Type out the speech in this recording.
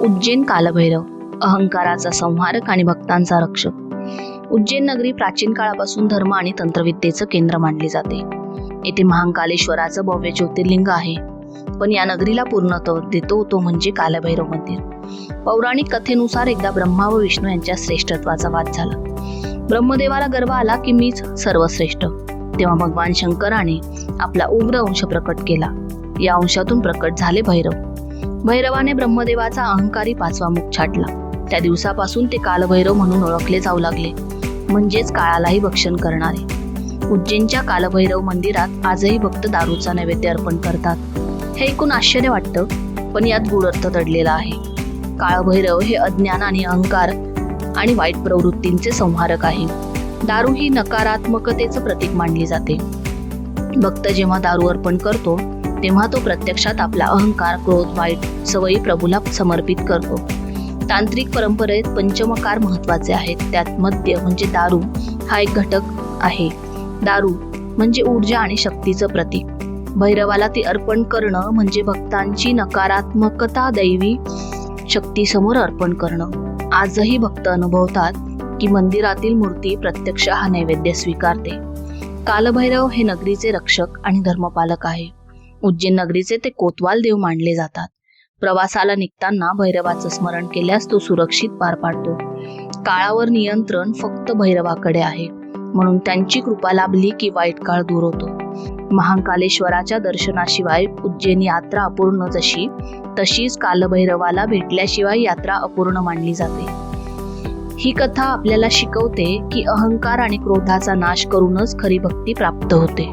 उज्जैन कालभैरव अहंकाराचा संहारक आणि भक्तांचा रक्षक. उज्जैन नगरी प्राचीन काळापासून धर्म आणि तंत्रविद्येचं केंद्र मानले जाते. येथे महाकालेश्वराचं भव्य ज्योतिर्लिंग आहे. पण या नगरीला पूर्णत्व देतो तो म्हणजे कालभैरव मंदिर. पौराणिक कथेनुसार एकदा ब्रह्मा व विष्णू यांच्या श्रेष्ठत्वाचा वाद झाला. ब्रह्मदेवाला गर्व आला की मीच सर्वश्रेष्ठ. तेव्हा भगवान शंकराने आपला उग्र अंश प्रकट केला. या अंशातून प्रकट झाले भैरव. भैरवाने ब्रह्मदेवाचा अहंकारी पाचवा मुख छाटला. त्या दिवसापासून ते कालभैरव म्हणून ओळखले जाऊ लागले. म्हणजेच काळालाही भक्षण करणारे. उज्जैनच्या कालभैरव मंदिरात आजही भक्त दारूचा नैवेद्य अर्पण करतात. हे ऐकून आश्चर्य वाटतं पण यात गूढ अर्थ दडलेला आहे. काळभैरव हे अज्ञान आणि अहंकार आणि वाईट प्रवृत्तींचे संहारक आहे. दारू ही नकारात्मकतेचं प्रतीक मानली जाते. भक्त जेव्हा दारू अर्पण करतो तेव्हा तो प्रत्यक्षात आपला अहंकार क्रोध वाईट सवयी प्रभूला समर्पित करतो. तांत्रिक परंपरेत पंचमकार महत्त्वाचे आहेत. त्यात मद्य म्हणजे दारू हा एक घटक आहे. दारू म्हणजे ऊर्जा आणि शक्तीचं प्रतीक. भैरवाला ती अर्पण करणं म्हणजे भक्तांची नकारात्मकता दैवी शक्तीसमोर अर्पण करणं. आजही भक्त अनुभवतात की मंदिरातील मूर्ती प्रत्यक्ष हा नैवेद्य स्वीकारते. कालभैरव हे नगरीचे रक्षक आणि धर्मपालक आहे. उज्जैन नगरीचे ते कोतवाल देव मानले जातात. प्रवासाला निघताना भैरवाचं स्मरण केल्यास तो सुरक्षित पार पाडतो. काळावर नियंत्रण फक्त भैरवाकडे आहे म्हणून त्यांची कृपा लाभली की वाईट काळ दूर होतो. महाकालेश्वराच्या दर्शनाशिवाय उज्जैन यात्रा अपूर्ण जशी तशीच कालभैरवाला भेटल्याशिवाय यात्रा अपूर्ण मानली जाते. ही कथा आपल्याला शिकवते की अहंकार आणि क्रोधाचा नाश करूनच खरी भक्ती प्राप्त होते.